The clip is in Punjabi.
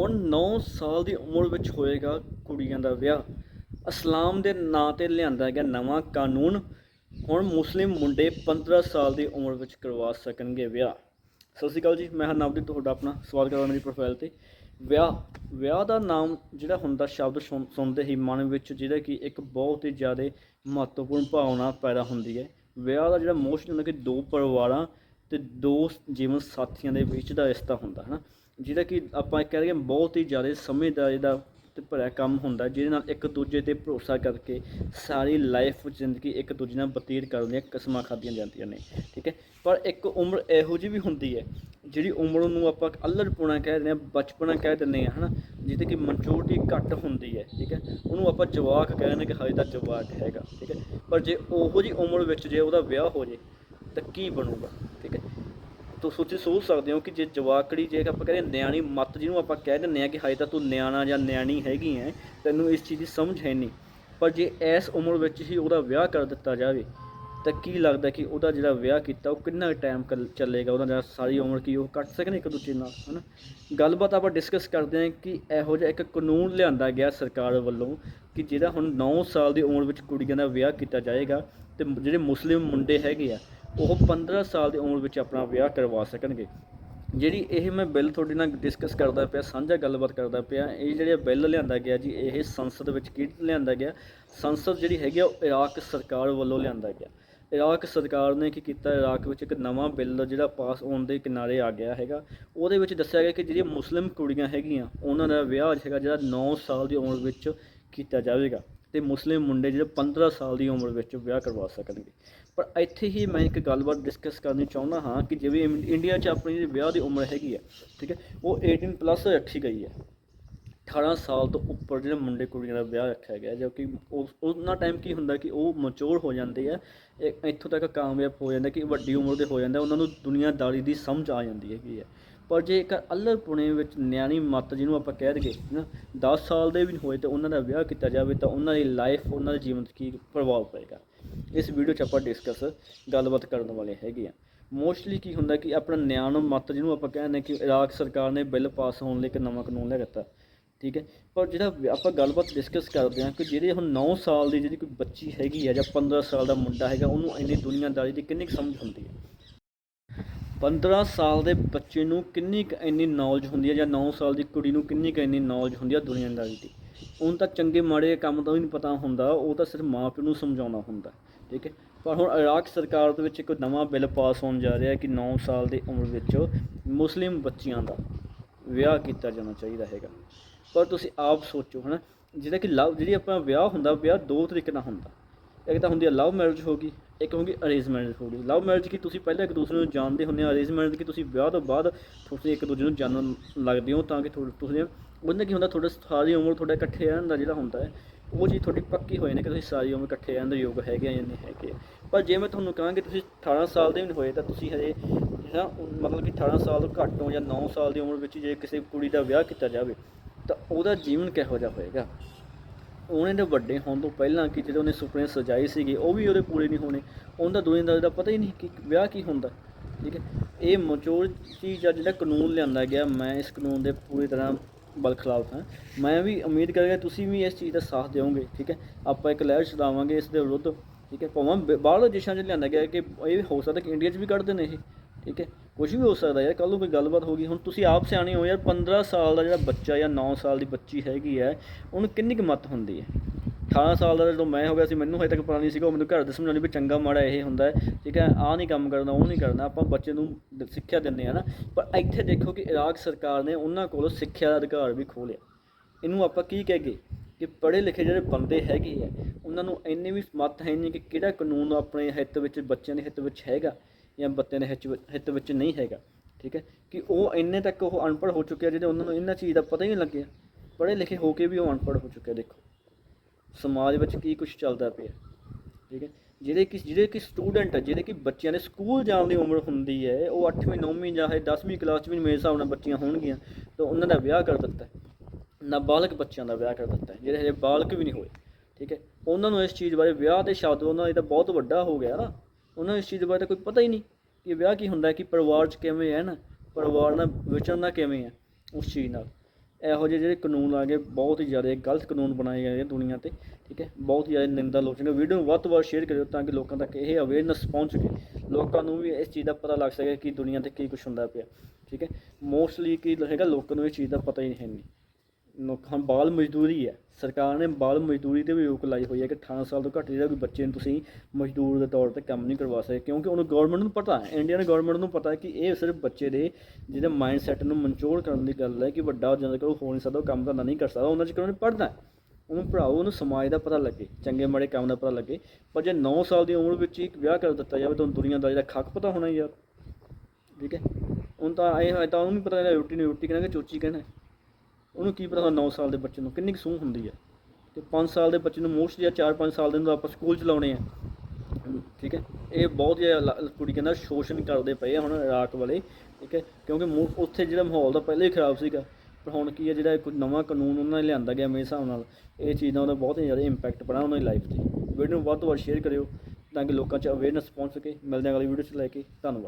ਹੁਣ 9 ਸਾਲ ਦੀ ਉਮਰ ਵਿੱਚ ਹੋਏਗਾ ਕੁੜੀਆਂ ਦਾ ਵਿਆਹ। ਇਸਲਾਮ ਦੇ ਨਾਂ ਤੇ ਲਿਆਂਦਾ ਗਿਆ ਨਵਾਂ ਕਾਨੂੰਨ। ਹੁਣ ਮੁਸਲਿਮ ਮੁੰਡੇ 15 ਸਾਲ ਦੀ ਉਮਰ ਵਿੱਚ ਕਰਵਾ ਸਕਣਗੇ ਵਿਆਹ। ਸਤਿ ਸ਼੍ਰੀ ਅਕਾਲ ਜੀ, ਮੈਂ ਹਾਂ ਨਵਦੀਪ, ਤੁਹਾਡਾ ਆਪਣਾ ਸਵਾਗਤ ਕਰਦਾ ਮੇਰੀ ਪ੍ਰੋਫਾਈਲ ਤੇ। ਵਿਆਹ ਵਿਆਹ ਦਾ ਨਾਮ ਜਿਹੜਾ ਹੁੰਦਾ ਸ਼ਬਦ ਸੁਣ- ਸੁਣਦੇ ਹੀ ਮਨ ਵਿੱਚ ਜਿਹੜਾ ਕਿ ਇੱਕ ਬਹੁਤ ਹੀ ਜ਼ਿਆਦਾ ਮਹੱਤਵਪੂਰਨ ਭਾਵਨਾ ਪੈਦਾ ਹੁੰਦੀ ਹੈ। ਵਿਆਹ ਦਾ ਜਿਹੜਾ ਮੋਸਟ ਹੁੰਦਾ ਕਿ ਦੋ ਪਰਿਵਾਰਾਂ ਤੇ ਦੋ ਜੀਵਨ ਸਾਥੀਆਂ ਦੇ ਵਿੱਚ ਦਾ ਰਿਸ਼ਤਾ ਹੁੰਦਾ ਹੈ ਨਾ ਜਿਹੜਾ ਕਿ ਆਪਾਂ ਕਹਿ ਲਈਏ ਬਹੁਤ ਹੀ ਜ਼ਿਆਦਾ ਸਮਝਦਾਰੀ ਦਾ ਤੇ ਭਰਿਆ ਕੰਮ ਹੁੰਦਾ, ਜਿਹਦੇ ਨਾਲ ਇੱਕ ਦੂਜੇ ਤੇ ਭਰੋਸਾ ਕਰਕੇ ਸਾਰੀ ਲਾਈਫ ਜ਼ਿੰਦਗੀ ਇੱਕ ਦੂਜੇ ਨਾਲ ਬਤੀਤ ਕਰਨ ਦੀਆਂ ਕਸਮਾਂ ਖਾਧੀਆਂ ਜਾਂਦੀਆਂ ਨੇ, ਠੀਕ ਹੈ? ਪਰ ਇੱਕ ਉਮਰ ਇਹੋ ਜਿਹੀ ਵੀ ਹੁੰਦੀ ਹੈ, ਜਿਹੜੀ ਉਮਰ ਨੂੰ ਆਪਾਂ ਅਲੜਪੁਣਾ ਕਹਿ ਦਿੰਦੇ ਹਾਂ, ਬਚਪਨਾ ਕਹਿ ਦਿੰਦੇ ਹਾਂ, ਹਨਾ? ਜਿਹਦੇ ਕਿ ਮੈਚੁਰਿਟੀ ਘੱਟ ਹੁੰਦੀ ਹੈ, ਠੀਕ ਹੈ? ਉਹਨੂੰ ਆਪਾਂ ਜਵਾਕ ਕਹਿੰਦੇ ਕਿ ਹਜੇ ਤਾਂ ਜਵਾਕ ਹੈਗਾ, ਠੀਕ ਹੈ? ਪਰ ਜੇ ਉਹੋ ਜਿਹੀ ਉਮਰ ਵਿੱਚ ਜੇ ਉਹਦਾ ਵਿਆਹ ਹੋ ਜੇ, ਤਾਂ ਕੀ ਬਣੂਗਾ? ਤੋ ਸੋਚੀ ਸੋਚ ਸਕਦੇ ਹੋ ਕਿ ਜੇ ਜਵਾਕੜੀ ਜੇ ਆਪਾਂ ਕਹਿੰਦੇ ਨਿਆਣੀ ਮੱਤ ਜਿਹਨੂੰ ਆਪਾਂ ਕਹਿ ਦਿੰਦੇ ਆ ਕਿ ਹਜੇ ਤਾਂ ਤੂੰ ਨਿਆਣਾ ਜਾਂ ਨਿਆਣੀ ਹੈਗੀ ਹੈ ਤੈਨੂੰ ਇਸ ਚੀਜ਼ ਦੀ ਸਮਝ ਹੈ ਨਹੀਂ। ਪਰ ਜੇ ਇਸ ਉਮਰ ਵਿੱਚ ਹੀ ਉਹਦਾ ਵਿਆਹ ਕਰ ਦਿੱਤਾ ਜਾਵੇ, ਤਾਂ ਕੀ ਲੱਗਦਾ ਕਿ ਉਹਦਾ ਜਿਹੜਾ ਵਿਆਹ ਕੀਤਾ, ਉਹ ਕਿੰਨਾ ਟਾਈਮ ਚੱਲੇਗਾ? ਉਹਦਾ ਜਿਹੜਾ ਸਾਰੀ ਉਮਰ ਕੀ ਉਹ ਕੱਟ ਸਕਣ ਇੱਕ ਦੂਜੇ ਨਾਲ, ਹਨਾ? ਗੱਲਬਾਤ ਆਪਾਂ ਡਿਸਕਸ ਕਰਦੇ ਹਾਂ ਕਿ ਇਹੋ ਜਿਹਾ ਇੱਕ ਕਾਨੂੰਨ ਲਿਆਂਦਾ ਗਿਆ ਸਰਕਾਰ ਵੱਲੋਂ ਕਿ ਜਿਹੜਾ ਹੁਣ 9 ਸਾਲ ਦੀ ਉਮਰ ਵਿੱਚ ਕੁੜੀਆਂ ਦਾ ਵਿਆਹ ਕੀਤਾ ਜਾਏਗਾ ਤੇ ਜਿਹੜੇ ਮੁਸਲਿਮ ਮੁੰਡੇ ਹੈਗੇ ਆ ਉਹ 15 ਸਾਲ ਦੀ ਉਮਰ ਵਿੱਚ ਆਪਣਾ ਵਿਆਹ ਕਰਵਾ ਸਕਣਗੇ। ਜਿਹੜੀ ਇਹ ਮੈਂ ਬਿੱਲ ਤੁਹਾਡੇ ਨਾਲ ਡਿਸਕਸ ਕਰਦਾ ਪਿਆ, ਸਾਂਝਾ ਗੱਲਬਾਤ ਕਰਦਾ ਪਿਆ, ਇਹ ਜਿਹੜਾ ਬਿੱਲ ਲਿਆਂਦਾ ਗਿਆ ਜੀ, ਇਹ ਸੰਸਦ ਵਿੱਚ ਕੀ ਲਿਆਂਦਾ ਗਿਆ? ਸੰਸਦ ਜਿਹੜੀ ਹੈਗੀ ਆ, ਉਹ ਇਰਾਕ ਸਰਕਾਰ ਵੱਲੋਂ ਲਿਆਂਦਾ ਗਿਆ। ਇਰਾਕ ਸਰਕਾਰ ਨੇ ਕੀ ਕੀਤਾ? ਇਰਾਕ ਵਿੱਚ ਇੱਕ ਨਵਾਂ ਬਿੱਲ ਜਿਹੜਾ ਪਾਸ ਹੋਣ ਦੇ ਕਿਨਾਰੇ ਆ ਗਿਆ ਹੈਗਾ। ਉਹਦੇ ਵਿੱਚ ਦੱਸਿਆ ਗਿਆ ਕਿ ਜਿਹੜੀਆਂ ਮੁਸਲਿਮ ਕੁੜੀਆਂ ਹੈਗੀਆਂ, ਉਹਨਾਂ ਦਾ ਵਿਆਹ ਹੈਗਾ, ਜਿਹੜਾ 9 ਸਾਲ ਦੀ ਉਮਰ ਵਿੱਚ ਕੀਤਾ ਜਾਵੇਗਾ। ਤੇ ਮੁਸਲਿਮ ਮੁੰਡੇ ਜਿਹੜੇ 15 ਸਾਲ ਦੀ ਉਮਰ ਵਿੱਚ ਵਿਆਹ ਕਰਵਾ ਸਕਣਗੇ। ਪਰ ਇੱਥੇ ਹੀ ਮੈਂ ਇੱਕ ਗੱਲਬਾਤ ਡਿਸਕਸ ਕਰਨੀ ਚਾਹੁੰਦਾ ਹਾਂ ਕਿ ਜਿਵੇਂ ਇੰ- ਇੰਡੀਆ 'ਚ ਆਪਣੀ ਜਿਹੜੀ ਵਿਆਹ ਦੀ ਉਮਰ ਹੈਗੀ ਹੈ, ਠੀਕ ਹੈ, ਉਹ 18 ਪਲੱਸ ਰੱਖੀ ਗਈ ਹੈ। 18 ਸਾਲ ਤੋਂ ਉੱਪਰ ਜਿਹੜੇ ਮੁੰਡੇ ਕੁੜੀਆਂ ਦਾ ਵਿਆਹ ਰੱਖਿਆ ਗਿਆ, ਜੋ ਕਿ ਉਸ ਉਹਨਾਂ ਟਾਈਮ ਕੀ ਹੁੰਦਾ ਕਿ ਉਹ ਮੈਚੁਰ ਹੋ ਜਾਂਦੇ ਆ, ਇਹ ਇੱਥੋਂ ਤੱਕ ਕਾਮਯਾਬ ਹੋ ਜਾਂਦਾ ਕਿ ਵੱਡੀ ਉਮਰ ਦੇ ਹੋ ਜਾਂਦਾ, ਉਹਨਾਂ ਨੂੰ ਦੁਨੀਆਦਾਰੀ ਦੀ ਸਮਝ ਆ ਜਾਂਦੀ ਹੈਗੀ ਹੈ। ਪਰ ਜੇ ਇੱਕ ਅਲਰ ਪੁਣੇ ਵਿੱਚ ਨਿਆਣੀ ਮੱਤ ਜਿਹਨੂੰ ਆਪਾਂ ਕਹਿ ਦਈਏ ਨਾ 10 ਸਾਲ ਦੇ ਵੀ ਹੋਏ ਤੇ ਉਹਨਾਂ ਦਾ ਵਿਆਹ ਕੀਤਾ ਜਾਵੇ ਤਾਂ ਉਹਨਾਂ ਦੀ ਲਾਈਫ ਉਹਨਾਂ ਦੇ ਜੀਵਨ 'ਤੇ ਕੀ ਪ੍ਰਭਾਵ ਪਏਗਾ? ਇਸ ਵੀਡੀਓ 'ਚ ਆਪਾਂ ਡਿਸਕਸ ਗੱਲਬਾਤ ਕਰਨ ਵਾਲੇ ਹੈਗੇ ਆ। ਮੋਸਟਲੀ ਕੀ ਹੁੰਦਾ ਕਿ ਆਪਣਾ ਨਿਆਣ ਮੱਤ ਜਿਹਨੂੰ ਆਪਾਂ ਕਹਿੰਦੇ ਕਿ ਇਰਾਕ ਸਰਕਾਰ ਨੇ ਬਿੱਲ ਪਾਸ ਹੋਣ ਲਈ ਇੱਕ ਨਵਾਂ ਕਾਨੂੰਨ ਲਿਆ ਦਿੱਤਾ, ਠੀਕ ਹੈ? ਪਰ ਜਿਹੜਾ ਆਪਾਂ ਗੱਲਬਾਤ ਡਿਸਕਸ ਕਰਦੇ ਹਾਂ ਕਿ ਜਿਹੜੇ ਹੁਣ 9 ਸਾਲ ਦੀ ਜਿਹੜੀ ਕੋਈ ਬੱਚੀ ਹੈਗੀ ਹੈ ਜਾਂ 15 ਸਾਲ ਦਾ ਮੁੰਡਾ ਹੈਗਾ, ਉਹਨੂੰ ਇੰਨੀ ਦੁਨੀਆਦਾਰੀ ਦੀ ਕਿੰਨੀ ਕੁ ਸਮਝ ਹੁੰਦੀ ਹੈ? 15 ਸਾਲ ਦੇ ਬੱਚੇ ਨੂੰ ਕਿੰਨੀ ਕੁ ਇੰਨੀ ਨੌਲੇਜ ਹੁੰਦੀ ਹੈ ਜਾਂ 9 ਸਾਲ ਦੀ ਕੁੜੀ ਨੂੰ ਕਿੰਨੀ ਕੁ ਇੰਨੀ ਨੌਲੇਜ ਹੁੰਦੀ ਹੈ ਦੁਨੀਆਦਾਰੀ ਦੀ ਉਹਨੂੰ ਤਾਂ ਚੰਗੇ ਮਾੜੇ ਕੰਮ ਦਾ ਵੀ ਨਹੀਂ ਪਤਾ ਹੁੰਦਾ, ਉਹ ਤਾਂ ਸਿਰਫ ਮਾਪਿਆਂ ਨੂੰ ਸਮਝਾਉਣਾ ਹੁੰਦਾ, ਠੀਕ ਹੈ? ਪਰ ਹੁਣ ਇਰਾਕ ਸਰਕਾਰ ਦੇ ਵਿੱਚ ਇੱਕ ਨਵਾਂ ਬਿੱਲ ਪਾਸ ਹੋਣ ਜਾ ਰਿਹਾ ਹੈ ਕਿ 9 ਸਾਲ ਦੀ ਉਮਰ ਵਿੱਚ ਮੁਸਲਿਮ ਬੱਚਿਆਂ ਦਾ ਵਿਆਹ ਕੀਤਾ ਜਾਣਾ ਚਾਹੀਦਾ ਹੈਗਾ। ਪਰ ਤੁਸੀਂ ਆਪ ਸੋਚੋ, ਹਨਾ? ਜਿਹੜਾ ਕਿ ਲਵ, ਜਿਹੜੀ ਆਪਾਂ ਵਿਆਹ ਹੁੰਦਾ, ਵਿਆਹ ਦੋ ਤਰੀਕੇ ਨਾਲ ਹੁੰਦਾ। ਇੱਕ ਤਾਂ ਹੁੰਦੀ ਹੈ ਲਵ ਮੈਰਿਜ ਹੋ ਗਈ ਇੱਕ ਹੋਗੀ ਅਰੇਂਜ ਮੈਰਿਜ ਹੋ ਲਵ ਮੈਰਿਜ ਕੀ ਤੁਸੀਂ ਪਹਿਲਾਂ ਇੱਕ ਦੂਸਰੇ ਨੂੰ ਜਾਣਦੇ ਹੁੰਦੇ ਹੋ? ਅਰੇਂਜ ਮੈਰਿਜ ਕੀ ਤੁਸੀਂ ਵਿਆਹ ਤੋਂ ਬਾਅਦ ਤੁਸੀਂ ਇੱਕ ਦੂਜੇ ਨੂੰ ਜਾਣਨ ਲੱਗਦੇ ਹੋ ਤਾਂ ਕਿ ਥੋੜ੍ਹਾ- ਤੁਸੀਂ ਉਹਨੇ ਕੀ ਹੁੰਦਾ, ਤੁਹਾਡਾ ਸਾਰੀ ਉਮਰ ਤੁਹਾਡਾ ਇਕੱਠੇ ਰਹਿਣ ਦਾ ਜਿਹੜਾ ਹੁੰਦਾ ਹੈ, ਉਹ ਚੀਜ਼ ਤੁਹਾਡੀ ਪੱਕੀ ਹੋਏ ਨੇ ਕਿ ਤੁਸੀਂ ਸਾਰੀ ਉਮਰ ਇਕੱਠੇ ਰਹਿਣ ਦੇ ਯੋਗ ਹੈਗੇ ਆ ਜਾਂ ਨਹੀਂ ਹੈਗੇ ਪਰ ਜੇ ਮੈਂ ਤੁਹਾਨੂੰ ਕਹਾਂ ਕਿ ਤੁਸੀਂ 18 ਸਾਲ ਦੇ ਵੀ ਨਹੀਂ ਹੋਏ ਤਾਂ ਤੁਸੀਂ ਹਜੇ ਜਿਹੜਾ ਮਤਲਬ ਕਿ 18 ਸਾਲ ਤੋਂ ਘੱਟ ਹੋ ਜਾਂ 9 ਸਾਲ ਦੀ ਉਮਰ ਵਿੱਚ ਜੇ ਕਿਸੇ ਕੁੜੀ ਦਾ ਵਿਆਹ ਕੀਤਾ ਜਾਵੇ ਤਾਂ ਉਹਦਾ ਜੀਵਨ ਕਿਹੋ ਜਿਹਾ ਹੋਏਗਾ? ਉਹਨੇ ਦੇ ਵੱਡੇ ਹੋਣ ਤੋਂ ਪਹਿਲਾਂ ਕਿ ਜਿਹੜੇ ਉਹਨੇ ਸੁਪਨੇ ਸਜਾਏ ਸੀਗੇ, ਉਹ ਵੀ ਉਹਦੇ ਪੂਰੇ ਨਹੀਂ ਹੋਣੇ। ਉਹਦਾ ਦੁਨੀਆਦਾਰੀ ਦਾ ਪਤਾ ਹੀ ਨਹੀਂ ਕਿ ਵਿਆਹ ਕੀ ਹੁੰਦਾ, ਠੀਕ ਹੈ? ਇਹ ਮਚੋਰ ਚੀਜ਼ ਆ, ਜਿਹੜਾ ਕਾਨੂੰਨ ਲਿਆਂਦਾ ਗਿਆ, ਮੈਂ ਇਸ ਕਾਨੂੰਨ ਦੇ ਪੂਰੀ ਤਰ੍ਹਾਂ ਬਲ ਖਿਲਾਫ ਹਾਂ। ਮੈਂ ਵੀ ਉਮੀਦ ਕਰਾਂਗਾ ਤੁਸੀਂ ਵੀ ਇਸ ਚੀਜ਼ ਦਾ ਸਾਥ ਦਿਓਗੇ, ਠੀਕ ਹੈ? ਆਪਾਂ ਇੱਕ ਲਹਿਰ ਚਲਾਵਾਂਗੇ ਇਸ ਦੇ ਵਿਰੁੱਧ, ਠੀਕ ਹੈ? ਭਾਵੇਂ ਬਾਹਰਲੇ ਦੇਸ਼ਾਂ 'ਚ ਲਿਆਂਦਾ ਗਿਆ ਕਿ ਇਹ ਹੋ ਸਕਦਾ ਕਿ ਇੰਡੀਆ 'ਚ ਵੀ ਕੱਢਦੇ ਨੇ ਇਹ, ਠੀਕ ਹੈ? ਕੁਝ ਵੀ ਹੋ ਸਕਦਾ ਯਾਰ ਕੱਲ ਨੂੰ ਕੋਈ ਗੱਲਬਾਤ ਹੋ ਗਈ, ਹੁਣ ਤੁਸੀਂ ਆਪ ਸਿਆਣੇ ਹੋ ਯਾਰ 15 ਸਾਲ ਦਾ ਜਿਹੜਾ ਬੱਚਾ ਜਾਂ 9 ਸਾਲ ਦੀ ਬੱਚੀ ਹੈਗੀ ਹੈ, ਉਹਨੂੰ ਕਿੰਨੀ ਕੁ ਮੱਤ ਹੁੰਦੀ ਹੈ? 18 ਸਾਲ ਦਾ ਜਦੋਂ ਮੈਂ ਹੋ ਗਿਆ ਸੀ, ਮੈਨੂੰ ਹਜੇ ਤੱਕ ਪਤਾ ਨਹੀਂ ਸੀਗਾ, ਉਹ ਮੈਨੂੰ ਘਰ ਦੇ ਸਮਝਾਉਣੀ ਵੀ ਚੰਗਾ ਮਾੜਾ ਇਹ ਹੁੰਦਾ ਹੈ, ਠੀਕ ਹੈ, ਆਹ ਨਹੀਂ ਕੰਮ ਕਰਨਾ, ਉਹ ਨਹੀਂ ਕਰਨਾ, ਆਪਾਂ ਬੱਚੇ ਨੂੰ ਦ- ਸਿੱਖਿਆ ਦਿੰਦੇ ਆ ਨਾ, ਪਰ ਇੱਥੇ ਦੇਖੋ ਕਿ ਇਰਾਕ ਸਰਕਾਰ ਨੇ ਉਹਨਾਂ ਕੋਲੋਂ ਸਿੱਖਿਆ ਦਾ ਅਧਿਕਾਰ ਵੀ ਖੋਹ ਲਿਆ। ਇਹਨੂੰ ਆਪਾਂ ਕੀ ਕਹਗੇ? ਕਿ ਪੜ੍ਹੇ ਲਿਖੇ ਜਿਹੜੇ ਬੰਦੇ ਹੈਗੇ ਆ ਉਹਨਾਂ ਨੂੰ ਇੰਨੇ ਵੀ ਮੱਤ ਹੈ ਨਹੀਂ ਕਿ ਕਿਹੜਾ ਕਾਨੂੰਨ ਆਪਣੇ ਹਿੱਤ ਵਿੱਚ, ਬੱਚਿਆਂ ਦੇ ਹਿੱਤ ਵਿੱਚ ਹੈਗਾ। ਜਾਂ ਬੱਤਿਆਂ ਦੇ ਹਿੱਤ ਵਿੱਚ- ਹਿੱਤ ਵਿੱਚ ਨਹੀਂ ਹੈਗਾ, ਠੀਕ ਹੈ? ਕਿ ਉਹ ਇੰਨੇ ਤੱਕ ਉਹ ਅਨਪੜ੍ਹ ਹੋ ਚੁੱਕੇ ਆ ਜਿਹੜੇ ਉਹਨਾਂ ਨੂੰ ਇਹਨਾਂ ਚੀਜ਼ ਦਾ ਪਤਾ ਹੀ ਨਹੀਂ ਲੱਗਿਆ। ਪੜ੍ਹੇ ਲਿਖੇ ਹੋ ਕੇ ਵੀ ਉਹ ਅਨਪੜ੍ਹ ਹੋ ਚੁੱਕੇ ਦੇਖੋ। ਸਮਾਜ ਵਿੱਚ ਕੀ ਕੁਝ ਚੱਲਦਾ ਪਿਆ, ਠੀਕ ਹੈ? ਜਿਹੜੇ ਕਿ ਜਿਹੜੇ ਕਿ ਸਟੂਡੈਂਟ ਹੈ ਜਿਹੜੇ ਕਿ ਬੱਚਿਆਂ ਦੇ ਸਕੂਲ ਜਾਣ ਦੀ ਉਮਰ ਹੁੰਦੀ ਹੈ, ਉਹ 8ਵੀਂ 9ਵੀਂ ਜਾਂ ਹੈ 10ਵੀਂ ਕਲਾਸ 'ਚ ਵੀ ਮੇਰੇ ਹਿਸਾਬ ਨਾਲ ਬੱਚੀਆਂ ਹੋਣਗੀਆਂ, ਤਾਂ ਉਹਨਾਂ ਦਾ ਵਿਆਹ ਕਰ ਦਿੱਤਾ ਹੈ। ਨਾਬਾਲਗ ਬੱਚਿਆਂ ਦਾ ਵਿਆਹ ਕਰ ਦਿੱਤਾ ਜਿਹੜੇ ਹਜੇ ਬਾਲਕ ਵੀ ਨਹੀਂ ਹੋਏ, ਠੀਕ ਹੈ? ਉਹਨਾਂ ਨੂੰ ਇਸ ਚੀਜ਼ ਬਾਰੇ ਵਿਆਹ ਦੇ ਸ਼ਬਦ ਉਹਨਾਂ ਦਾ ਤਾਂ ਬਹੁਤ ਵੱਡਾ ਹੋ ਗਿਆ ਨਾ। ਉਹਨਾਂ ਨੂੰ ਇਸ ਚੀਜ਼ ਬਾਰੇ ਕੋਈ ਪਤਾ ਹੀ ਨਹੀਂ ਕਿ ਵਿਆਹ ਕੀ ਹੁੰਦਾ ਕਿ ਪਰਿਵਾਰ 'ਚ ਕਿਵੇਂ ਹੈ ਨਾ, ਪਰਿਵਾਰ ਨਾਲ ਵਿਚਰਨਾ ਕਿਵੇਂ ਹੈ ਉਸ ਚੀਜ਼ ਨਾਲ। ਇਹੋ ਜਿਹੇ ਜਿਹੜੇ ਕਾਨੂੰਨ ਆ ਗਏ, ਬਹੁਤ ਹੀ ਜ਼ਿਆਦਾ ਗਲਤ ਕਾਨੂੰਨ ਬਣਾਏ ਗਏ ਆ ਦੁਨੀਆ ਤੇ, ਠੀਕ ਹੈ? ਬਹੁਤ ਹੀ ਜ਼ਿਆਦਾ ਨਿੰਦਾ ਲੋਚਨਾ ਵੀਡੀਓ ਨੂੰ ਵੱਧ ਤੋਂ ਵੱਧ ਸ਼ੇਅਰ ਕਰਿਓ ਤਾਂ ਕਿ ਲੋਕਾਂ ਤੱਕ ਇਹ ਅਵੇਅਰਨੈਸ ਪਹੁੰਚ ਸਕੇ। ਲੋਕਾਂ ਨੂੰ ਵੀ ਇਸ ਚੀਜ਼ ਦਾ ਪਤਾ ਲੱਗ ਸਕੇ ਕਿ ਦੁਨੀਆ ਤੇ ਕੀ ਕੁਝ ਹੁੰਦਾ ਪਿਆ, ਠੀਕ ਹੈ? ਮੋਸਟਲੀ ਕੀ ਹੈਗਾ, ਲੋਕਾਂ ਨੂੰ ਇਹ ਚੀਜ਼ ਦਾ ਪਤਾ ਹੀ ਹੈ ਨਹੀਂ। ਲੋਕਾਂ ਬਾਲ ਮਜ਼ਦੂਰੀ ਹੈ। ਸਰਕਾਰ ਨੇ ਬਾਲ ਮਜ਼ਦੂਰੀ ਤੇ ਵੀ ਰੋਕ ਲਾਈ ਹੋਈ ਹੈ ਕਿ 18 ਸਾਲ ਤੋਂ ਘੱਟ ਜਿਹੜਾ ਕੋਈ ਬੱਚੇ ਨੂੰ ਤੁਸੀਂ ਮਜ਼ਦੂਰ ਦੇ ਤੌਰ ਤੇ ਕੰਮ ਨਹੀਂ ਕਰਵਾ ਸਕਦੇ। ਕਿਉਂਕਿ ਉਹਨੂੰ ਗਵਰਨਮੈਂਟ ਨੂੰ ਪਤਾ ਹੈ ਇੰਡੀਅਨ ਗਵਰਨਮੈਂਟ ਨੂੰ ਪਤਾ ਹੈ ਕਿ ਇਹ ਸਿਰਫ ਬੱਚੇ ਦੇ ਜਿਹਦੇ ਮਾਈਂਡ ਸੈਟ ਨੂੰ ਮਨਚੋਰ ਕਰਨ ਦੀ ਗੱਲ ਹੈ ਕਿ ਵੱਡਾ ਜਦੋਂ ਤੱਕ ਉਹ ਹੋ ਨਹੀਂ ਸਕਦਾ, ਉਹ ਕੰਮ ਧੰਦਾ ਨਹੀਂ ਕਰ ਸਕਦਾ, ਉਹਨਾਂ 'ਚ ਕਿਉਂ ਨਹੀਂ ਹੈ। ਉਹਨੂੰ ਪੜ੍ਹਾਓ, ਉਹਨੂੰ ਸਮਾਜ ਦਾ ਪਤਾ ਲੱਗੇ, ਚੰਗੇ ਮਾੜੇ ਕੰਮ ਦਾ ਪਤਾ ਲੱਗੇ। ਪਰ ਜੇ 9 ਸਾਲ ਦੀ ਉਮਰ ਵਿੱਚ ਹੀ ਇੱਕ ਵਿਆਹ ਕਰ ਦਿੱਤਾ ਜਾਵੇ ਤਾਂ ਦੁਨੀਆ ਦਾ ਜਿਹੜਾ ਖੱਕ ਪਤਾ ਹੋਣਾ ਯਾਰ ਠੀਕ ਹੈ? ਹੁਣ ਤਾਂ ਇਹ ਤਾਂ ਉਹਨੂੰ ਵੀ ਪਤਾ ਇਹਦਾ ਰੋਟੀ ਨਹੀਂ ਰੋਟੀ ਕਹਿਣਾ ਕਿ ਚੋਚੀ ਕਹਿਣਾ ਉਹਨੂੰ ਕੀ ਪਤਾ 9 ਸਾਲ ਦੇ ਬੱਚੇ ਨੂੰ, ਕਿੰਨੀ ਕੁ ਸੂਹ ਹੁੰਦੀ ਹੈ। ਤੇ 5 ਸਾਲ ਦੇ ਬੱਚੇ ਨੂੰ ਮੋਸਟ ਜਾਂ 4-5 ਸਾਲ ਦੇ ਨੂੰ ਆਪਾਂ ਸਕੂਲ ਚਲਾਉਣੇ ਆ। ਠੀਕ ਹੈ? ਇਹ ਬਹੁਤ ਜ਼ਿਆਦਾ ਲ- ਕੁੜੀ ਕਹਿੰਦਾ ਸ਼ੋਸ਼ਣ ਕਰਦੇ ਪਏ ਹੁਣ ਇਰਾਕ ਵਾਲੇ। ਠੀਕ ਹੈ? ਕਿਉਂਕਿ ਮੋ- ਉੱਥੇ ਜਿਹੜਾ ਮਾਹੌਲ ਦਾ ਪਹਿਲਾਂ ਹੀ ਖਰਾਬ ਸੀਗਾ। ਪਰ ਹੁਣ ਕੀ ਹੈ, ਜਿਹੜਾ ਇੱਕ ਨਵਾਂ ਕਾਨੂੰਨ ਉਹਨਾਂ ਨੇ ਲਿਆਂਦਾ ਗਿਆ ਮੇਰੇ ਹਿਸਾਬ ਨਾਲ, ਇਹ ਚੀਜ਼ ਦਾ ਉਹਦਾ ਬਹੁਤ ਹੀ ਜ਼ਿਆਦਾ ਇੰਪੈਕਟ ਪੜਾ ਉਹਨਾਂ ਦੀ ਲਾਈਫ ਤੇ। ਵੀਡੀਓ ਨੂੰ ਵੱਧ ਤੋਂ ਵੱਧ ਸ਼ੇਅਰ ਕਰਿਓ, ਤਾਂ ਕਿ ਲੋਕਾਂ 'ਚ ਅਵੇਅਰਨੈਸ ਪਹੁੰਚ ਸਕੇ। ਮਿਲਦੇ ਹਾਂ ਅਗਲੀ ਵੀਡੀਓ 'ਚ ਲੈ ਕੇ। ਧੰਨਵਾਦ।